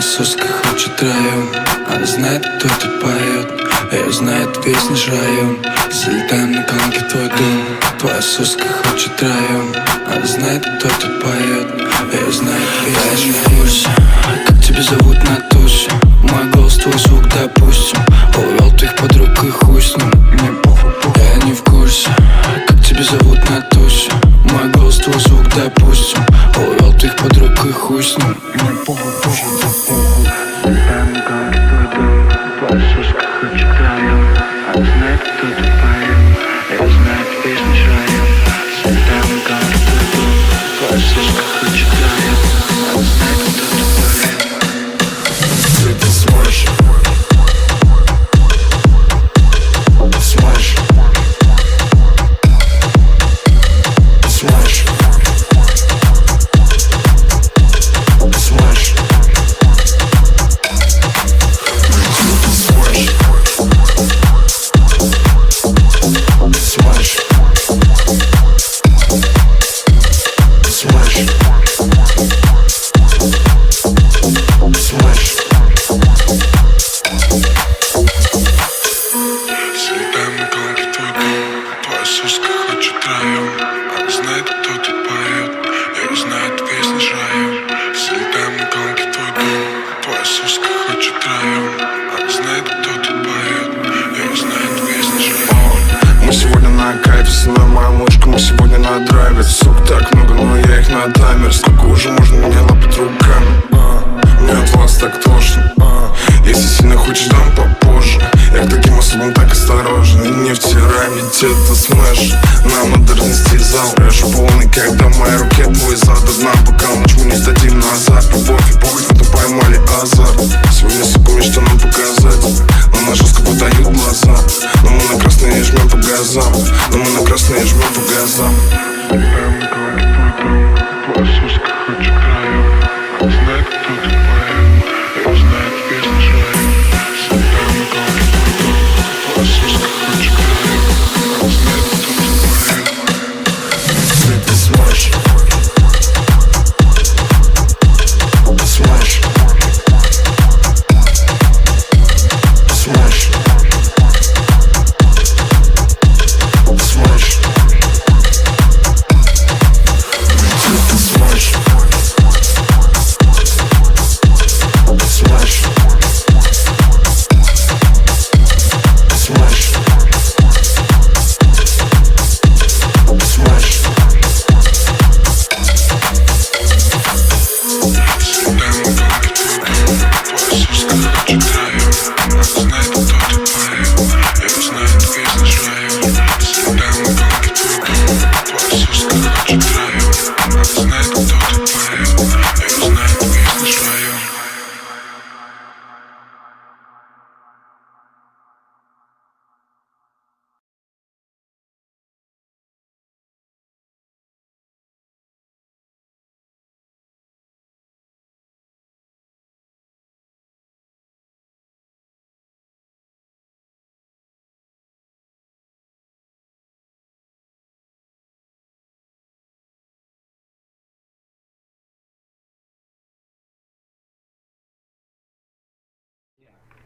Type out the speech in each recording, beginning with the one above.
Соска хочет район Она знает, кто тут поет. Ее знает весь наш район Залетаем на конке в твой дом. Твоя соска хочет район Она знает, кто тут поет. Ее знает весь Я не в курсе Как тебя зовут на тусе Мой голос, твой звук, допустим. Увел твоих подруг и хуй с ним. Мне похуй, похуй. Я не в курсе. Как тебя зовут на тусе Мой голос, твой звук, допустим. Увел твоих подруг и хуй с ним Мне похуй, похуй, похуй Залетаем на конке в твой дом Твоя соска хочет район Она знает, кто тут поет Залетаем на колонки твой дом. Твоя соска хочет район знает, кто тут поет Ее знает весь наш район Залетаем на колонки твой дом. Твоя район Она знает, кто тут поет Ее знает весь Мы сегодня на кайфе, снимаем мою мышку Мы сегодня на драйве. Сук так много, но я их на таймер. Сколько уже можно меня лапать руками? А, от вас так тошно. А, Если сильно хочешь, дам не втирай, ведь это смеш На модерности зал Рэш полный, когда в моей руке твой зад Одна ночь мы не сдадим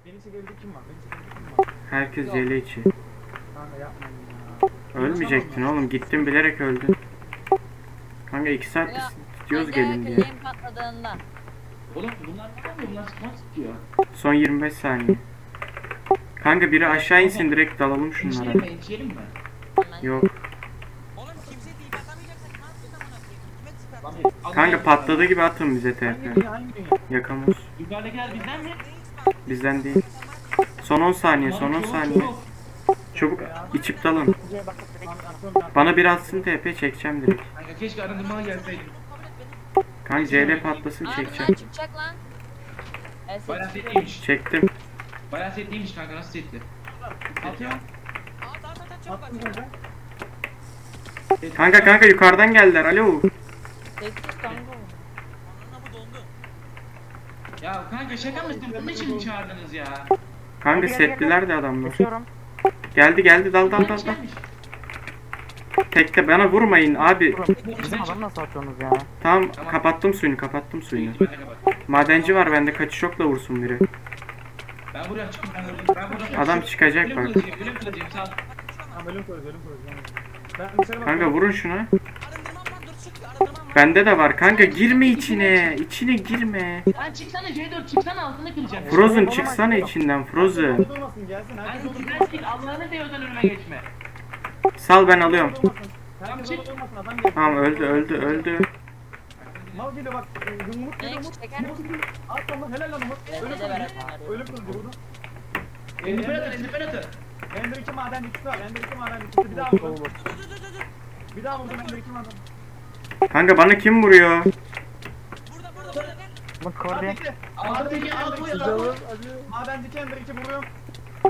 Beni sebebi kim var? Beni sebebi kim var? Herkes yele içi. Kanka yapmayın ya. Ölmeyecektin oğlum. Gittin bilerek öldün. Kanka iki saat Ya, diyoruz Kanka, gelin diye. yayın patladığında. Oğlum bunlar ne yapıyor? Bunlar sıkmak istiyor. Son 25 saniye. Kanka biri aşağı insin direkt dalalım şunlara. İçelim mi? İçelim mi? Hemen. Yok. Lan bir- al Kanka gel. patladığı gibi atın bize TP. Hangi dünya hangi dünya? Yakamoz. Yukarıdakiler bizden mi? Bizden değil. Son 10 saniye, son 10 Çabuk, saniye. çabuk. İçip dalın. Bana bir atsın TP çekeceğim direkt. Kanka keşke arındırmaya gelseydim. Kanka CL patlasın çekeceğim. çıkacak lan. Bayağı setliymiş. Çektim. Bayağı setliymiş kanka nasıl setli? Kanka kanka yukarıdan geldiler. Alo. Sessiz kanka. Ya kanka şaka mısın? Bunun için mi çağırdınız ya? Kanka setliler de adamlar. Geçiyorum. Geldi geldi dal dal dal dal. gelmiş. Tekte bana vurmayın abi. Bizim adam nasıl atıyorsunuz ya? Tamam kapattım suyunu kapattım suyunu. Madenci var bende kaçış yokla vursun biri. Ben buraya çıkıp ben buradan Adam çıkacak Ölüm bak. kılıcıyım, ölüm kılıcıyım. Sağ ol. Ha bölüm koyuyoruz bölüm koyuyoruz. Ben dışarı Kanka vurun şuna. Bende de var kanka girme içine. İçine girme. Lan çıksana C4 çıksana altını kıracağım. Frozen çıksana içinden Frozen. Durmasın gelsin. Herkes Lan orada çık durmasın. çık Allah'ını seviyorsan önüme geçme. Sal ben alıyorum. Durmasın. Herkes orada durmasın. Adam geliyor. Tamam öldü öldü öldü. Mal geliyor bak. e, Umut geliyor Umut. çeker misin? At lan helal lan Umut. Ölüm kılıcı. atarım. Ölüm kılıcı vurdum. Endipen atın endipen atın. Ender 2 maden ikisi var. Ender 2 maden ikisi. Bir daha vurdum. Bir daha vurdum Ender 2 maden. Kanka bana kim vuruyor? Burada burada burada gel. Umut koordine. Altındaki al bu ya. Maden 2 Ender 2 vuruyorum.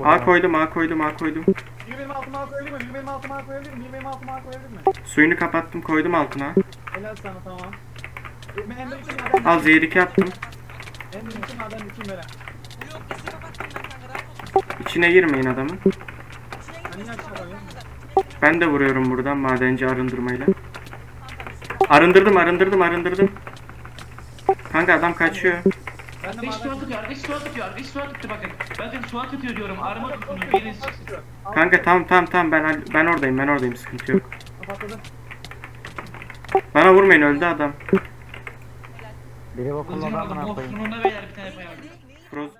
A koydum A koydum A koydum. Bir benim altıma al koyabilir mi? Bir benim altıma al koyabilir mi? Bir benim altıma al koyabilir mi? Suyunu kapattım koydum altına. Helal sana tamam. Ben Ender 2 maden. Al zehir 2 attım. Ender 2 maden 2 veren. Bu yok üstü kapattım ben kanka rahat ol. İçine girmeyin adamın. Da. Ben de vuruyorum buradan madenci arındırmayla. Tamam tamam üstü kapattım. Arındırdım arındırdım arındırdım. Kanka adam kaçıyor. Ben de Arkadaş maden suya tutuyor, arkadaş suya tutuyor, suya tuttu bakın. Bakın suya tutuyor diyorum, arama tutuyor, biriniz çıksın. Kanka tamam tamam tamam ben ben oradayım ben oradayım sıkıntı yok. Bana vurmayın öldü adam. Biri oh koyayım. sonunda beyler bir tane koyalım. Frozen.